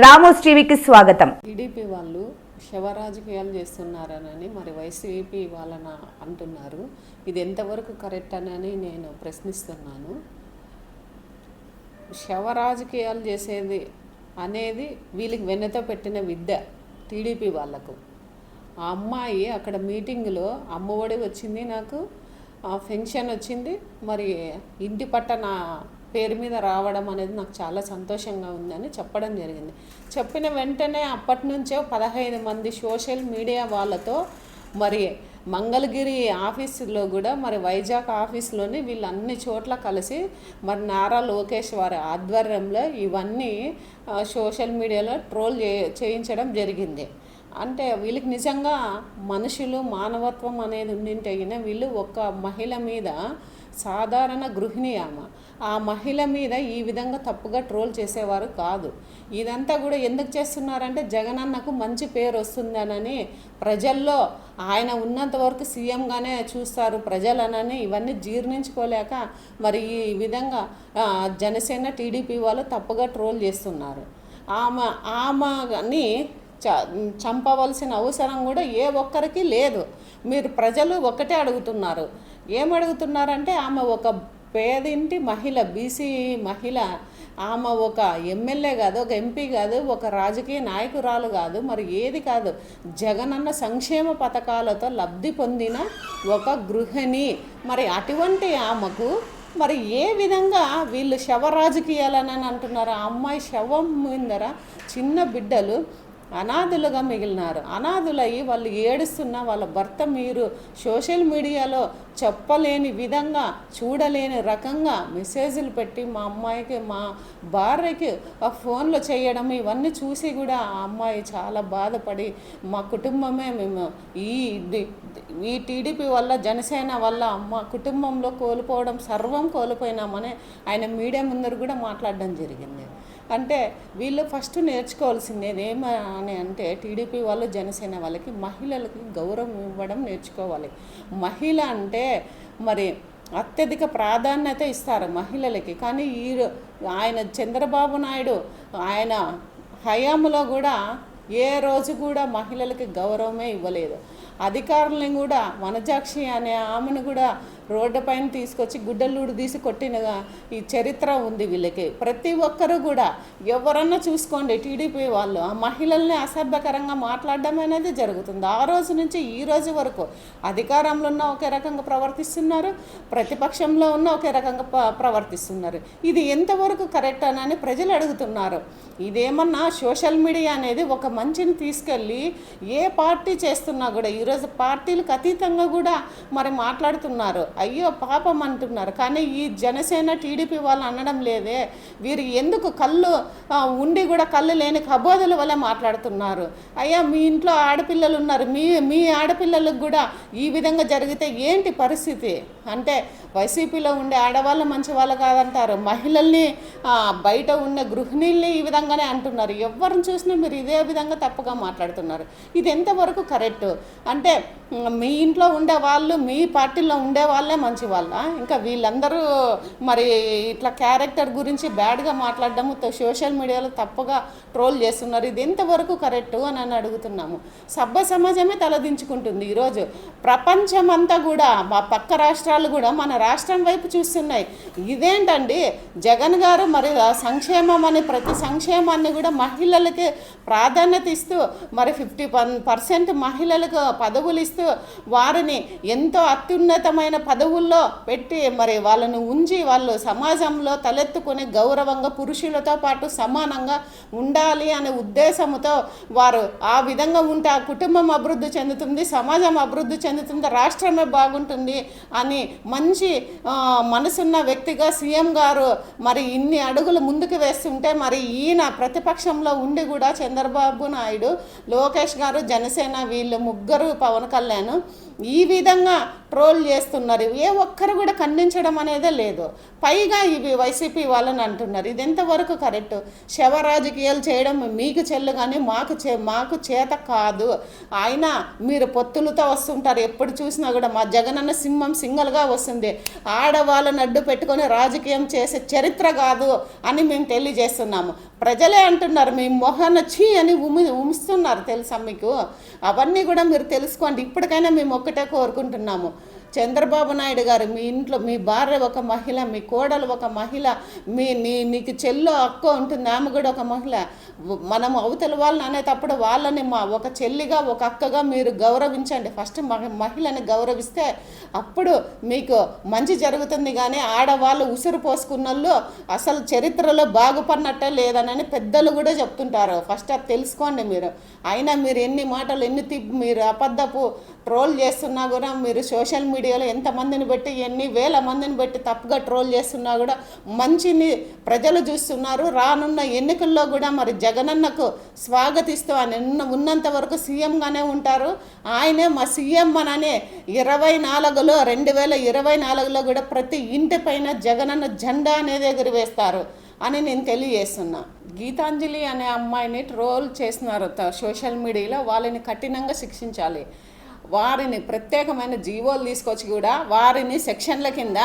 Ramos టీవీకి స్వాగతం. TDP వాళ్ళు శవ రాజకీయాలు చేస్తున్నారనని మరి వైసీపీ వాళ్ళన అంటున్నారు. ఇది ఎంతవరకు కరెక్ట్ అని నేను ప్రశ్నిస్తున్నాను. శవ రాజకీయాలు చేసేది అనేది వీళ్ళకి వెన్నతో పెట్టిన విద్య టీడీపీ వాళ్ళకు. ఆ అమ్మాయి అక్కడ మీటింగ్లో అమ్మఒడి వచ్చింది నాకు ఆ ఫెన్షన్ వచ్చింది మరి ఇంటి పట్ట నా పేరు మీద రావడం అనేది నాకు చాలా సంతోషంగా ఉందని చెప్పడం జరిగింది. చెప్పిన వెంటనే అప్పటి నుంచే పదహైదు మంది సోషల్ మీడియా వాళ్ళతో మరి మంగళగిరి ఆఫీసులో కూడా మరి వైజాగ్ ఆఫీస్లోని వీళ్ళు అన్ని చోట్ల కలిసి మరి నారా లోకేష్ వారి ఆధ్వర్యంలో ఇవన్నీ సోషల్ మీడియాలో ట్రోల్ చే చేయించడం జరిగింది. అంటే వీళ్ళకి నిజంగా మనుషులు మానవత్వం అనేది ఉండింటే వీళ్ళు ఒక మహిళ మీద సాధారణ గృహిణి ఆమె. ఆ మహిళ మీద ఈ విధంగా తప్పుగా ట్రోల్ చేసేవారు కాదు. ఇదంతా కూడా ఎందుకు చేస్తున్నారంటే జగనన్నకు మంచి పేరు వస్తుందనని ప్రజల్లో ఆయన ఉన్నంత వరకు సీఎంగానే చూస్తారు ప్రజలనని ఇవన్నీ జీర్ణించుకోలేక మరి ఈ విధంగా జనసేన టీడీపీ వాళ్ళు తప్పుగా ట్రోల్ చేస్తున్నారు. ఆమె ఆమెని చ చంపవలసిన అవసరం కూడా ఏ ఒక్కరికి లేదు. మీరు ప్రజలు ఒకటే అడుగుతున్నారు. ఏం అడుగుతున్నారంటే ఆమె ఒక పేదింటి మహిళ బీసీ మహిళ. ఆమె ఒక ఎమ్మెల్యే కాదు ఒక ఎంపీ కాదు ఒక రాజకీయ నాయకురాలు కాదు. మరి ఏది కాదు. జగనన్న సంక్షేమ పథకాలతో లబ్ధి పొందిన ఒక గృహిణి. మరి అటువంటి ఆమెకు మరి ఏ విధంగా వీళ్ళు శవ రాజకీయాలని అంటున్నారు? ఆ అమ్మాయి శవం ముందర చిన్న బిడ్డలు అనాథులుగా మిగిలినారు. అనాథులయ్యి వాళ్ళు ఏడుస్తున్న వాళ్ళ భర్త మీరు సోషల్ మీడియాలో చెప్పలేని విధంగా చూడలేని రకంగా మెసేజ్లు పెట్టి మా అమ్మాయికి మా భార్యకి ఆ ఫోన్లో చేయడం ఇవన్నీ చూసి కూడా ఆ అమ్మాయి చాలా బాధపడి మా కుటుంబమే మేము ఈ ఈ టీడీపీ వల్ల జనసేన వల్ల మా కుటుంబంలో కోల్పోవడం సర్వం కోల్పోయినామని ఆయన మీడియా ముందర కూడా మాట్లాడడం జరిగింది. అంటే వీళ్ళు ఫస్ట్ నేర్చుకోవాల్సింది ఏమని అంటే టీడీపీ వాళ్ళు జనసేన వాళ్ళకి మహిళలకి గౌరవం ఇవ్వడం నేర్చుకోవాలి. మహిళ అంటే మరి అత్యధిక ప్రాధాన్యత ఇస్తారు మహిళలకి. కానీ ఈ ఆయన చంద్రబాబు నాయుడు ఆయన హయాంలో కూడా ఏ రోజు కూడా మహిళలకి గౌరవమే ఇవ్వలేదు. అధికారులను కూడా వనజాక్షి అనే ఆమెను కూడా రోడ్డు పైన తీసుకొచ్చి గుడ్డలూడు తీసి కొట్టిన ఈ చరిత్ర ఉంది వీళ్ళకి. ప్రతి ఒక్కరు కూడా ఎవరన్నా చూసుకోండి టీడీపీ వాళ్ళు ఆ మహిళల్ని అసభ్యకరంగా మాట్లాడడం అనేది జరుగుతుంది. ఆ రోజు నుంచి ఈ రోజు వరకు అధికారంలో ఉన్న ఒకే రకంగా ప్రవర్తిస్తున్నారు ప్రతిపక్షంలో ఉన్న ఒకే రకంగా ప్రవర్తిస్తున్నారు. ఇది ఎంతవరకు కరెక్ట్ అని ప్రజలు అడుగుతున్నారు. ఇదేమన్నా సోషల్ మీడియా అనేది ఒక మంచిని తీసుకెళ్ళి ఏ పార్టీ చేస్తున్నా కూడా ఈరోజు పార్టీలకు అతీతంగా కూడా మరి మాట్లాడుతున్నారు. అయ్యో పాపం అంటున్నారు. కానీ ఈ జనసేన టీడీపీ వాళ్ళు అనడం లేదే. వీరు ఎందుకు కళ్ళు ఉండి కూడా కళ్ళు లేని కబోదుల వల్ల మాట్లాడుతున్నారు. అయ్యా మీ ఇంట్లో ఆడపిల్లలు ఉన్నారు. మీ మీ ఆడపిల్లలకు కూడా ఈ విధంగా జరిగితే ఏంటి పరిస్థితి? అంటే వైసీపీలో ఉండే ఆడవాళ్ళు మంచి వాళ్ళు కాదంటారు. మహిళల్ని బయట ఉండే గృహిణీల్ని ఈ విధంగానే అంటున్నారు. ఎవరిని చూసినా మీరు ఇదే విధంగా తప్పుగా మాట్లాడుతున్నారు. ఇది ఎంతవరకు కరెక్ట్? అంటే మీ ఇంట్లో ఉండే వాళ్ళు మీ పార్టీలో ఉండేవాళ్ళు మంచి వాళ్ళ ఇంకా వీళ్ళందరూ మరి ఇట్లా క్యారెక్టర్ గురించి బ్యాడ్గా మాట్లాడడము సోషల్ మీడియాలో తప్పుగా ట్రోల్ చేస్తున్నారు. ఇది ఎంతవరకు కరెక్ట్ అని అని అడుగుతున్నాము. సభ్య సమాజమే తలదించుకుంటుంది ఈరోజు. ప్రపంచమంతా కూడా మా పక్క రాష్ట్రాలు కూడా మన రాష్ట్రం వైపు చూస్తున్నాయి. ఇదేంటండి? జగన్ గారు మరి సంక్షేమం అని ప్రతి సంక్షేమాన్ని కూడా మహిళలకి ప్రాధాన్యత ఇస్తూ మరి ఫిఫ్టీ పర్సెంట్ మహిళలకు పదవులు ఇస్తూ వారిని ఎంతో అత్యున్నతమైన పదవుల్లో పెట్టి మరి వాళ్ళను ఉంచి వాళ్ళు సమాజంలో తలెత్తుకునే గౌరవంగా పురుషులతో పాటు సమానంగా ఉండాలి అనే ఉద్దేశంతో వారు ఆ విధంగా ఉంటే ఆ కుటుంబం అభివృద్ధి చెందుతుంది సమాజం అభివృద్ధి చెందుతుంది రాష్ట్రమే బాగుంటుంది అని మంచి మనసున్న వ్యక్తిగా సీఎం గారు మరి ఇన్ని అడుగులు ముందుకు వేస్తుంటే మరి ఈయన ప్రతిపక్షంలో ఉండి కూడా చంద్రబాబు నాయుడు లోకేష్ గారు జనసేన వీళ్ళు ముగ్గురు పవన్ కళ్యాణ్ ఈ విధంగా ట్రోల్ చేస్తున్నారు. ఏ ఒక్కరు కూడా ఖండించడం అనేదే లేదు. పైగా ఇవి వైసీపీ వాళ్ళని అంటున్నారు. ఇది ఎంతవరకు కరెక్ట్? శవ రాజకీయాలు చేయడం మీకు చెల్లు కానీ మాకు చే మాకు చేత కాదు. అయినా మీరు పొత్తులతో వస్తుంటారు. ఎప్పుడు చూసినా కూడా మా జగనన్న సింహం సింగల్గా వస్తుంది. ఆడవాళ్ళని అడ్డు పెట్టుకొని రాజకీయం చేసే చరిత్ర కాదు అని మేము తెలియజేస్తున్నాము. ప్రజలే అంటున్నారు మీ మొహన చీ అని ఉమి ఉమిస్తున్నారు తెలుసా మీకు? అవన్నీ కూడా మీరు తెలుసుకోండి. ఇప్పటికైనా మేము ఒక్కటే కోరుకుంటున్నాము. చంద్రబాబు నాయుడు గారు మీ ఇంట్లో మీ భార్య ఒక మహిళ మీ కోడలు ఒక మహిళ మీ నీ నీకు చెల్లో అక్క ఉంటుంది ఆమె కూడా ఒక మహిళ. మనం అవతల వాళ్ళని అనేటప్పుడు వాళ్ళని మా ఒక చెల్లిగా ఒక అక్కగా మీరు గౌరవించండి. ఫస్ట్ మహిళని గౌరవిస్తే అప్పుడు మీకు మంచి జరుగుతుంది కానీ ఆడవాళ్ళు ఉసురు పోసుకున్నోళ్ళు అసలు చరిత్రలో బాగుపడినట్టే లేదనని పెద్దలు కూడా చెప్తుంటారు. ఫస్ట్ అది తెలుసుకోండి మీరు. అయినా మీరు ఎన్ని మాటలు ఎన్ని తిప్పు మీరు అబద్ధపు ట్రోల్ చేస్తున్నా కూడా మీరు సోషల్ మీడియాలో ఎంతమందిని పెట్టి ఎన్ని వేల మందిని పెట్టి తప్పుగా ట్రోల్ చేస్తున్నా కూడా మంచిని ప్రజలు చూస్తున్నారు. రానున్న ఎన్నికల్లో కూడా మరి జగనన్నకు స్వాగతిస్తూ ఆయన ఉన్నంత వరకు సీఎంగానే ఉంటారు. ఆయనే మా సీఎం అననే ఇరవై నాలుగులో రెండు వేల ఇరవై నాలుగులో కూడా ప్రతి ఇంటి పైన జగనన్న జెండా అనేది ఎగురవేస్తారు అని నేను తెలియజేస్తున్నా. గీతాంజలి అనే అమ్మాయిని ట్రోల్ చేస్తున్నారు సోషల్ మీడియాలో. వాళ్ళని కఠినంగా శిక్షించాలి. వారిని ప్రత్యేకమైన జీవోలు తీసుకొచ్చి కూడా వారిని సెక్షన్ల కింద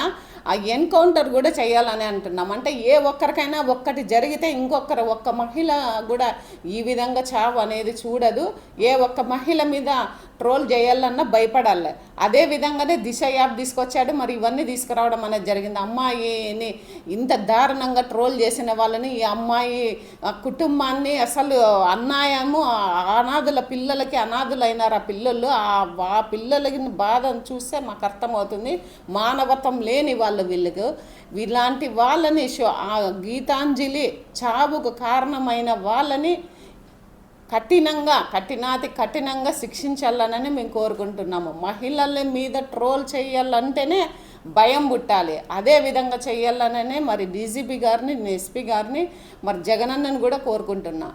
ఆ ఎన్కౌంటర్ కూడా చేయాలని అంటున్నాం. అంటే ఏ ఒక్కరికైనా ఒక్కటి జరిగితే ఇంకొకరు ఒక్క మహిళ కూడా ఈ విధంగా చావు అనేది చూడదు. ఏ ఒక్క మహిళ మీద ట్రోల్ చేయాలన్నా భయపడాలి. అదే విధంగానే దిశ యాప్ తీసుకొచ్చాడు. మరి ఇవన్నీ తీసుకురావడం అనేది జరిగింది. అమ్మాయిని ఇంత దారుణంగా ట్రోల్ చేసిన వాళ్ళని ఈ అమ్మాయి కుటుంబాన్ని అసలు అన్నాయము అనాథుల పిల్లలకి అనాథులైనారు ఆ పిల్లలు. ఆ ఆ పిల్లలకి బాధను చూస్తే మాకు అర్థమవుతుంది. మానవత్వం లేని వాళ్ళు వీళ్ళకు. ఇలాంటి వాళ్ళని ఆ గీతాంజలి చావుకు కారణమైన వాళ్ళని కఠినంగా కఠినాతి కఠినంగా శిక్షించాలనని మేము కోరుకుంటున్నాము. మహిళల మీద ట్రోల్ చేయాలంటేనే భయం పుట్టాలి. అదే విధంగా చేయాలననే మరి డీజీపీ గారిని ఎస్పీ గారిని మరి జగనన్నని కూడా కోరుకుంటున్నా.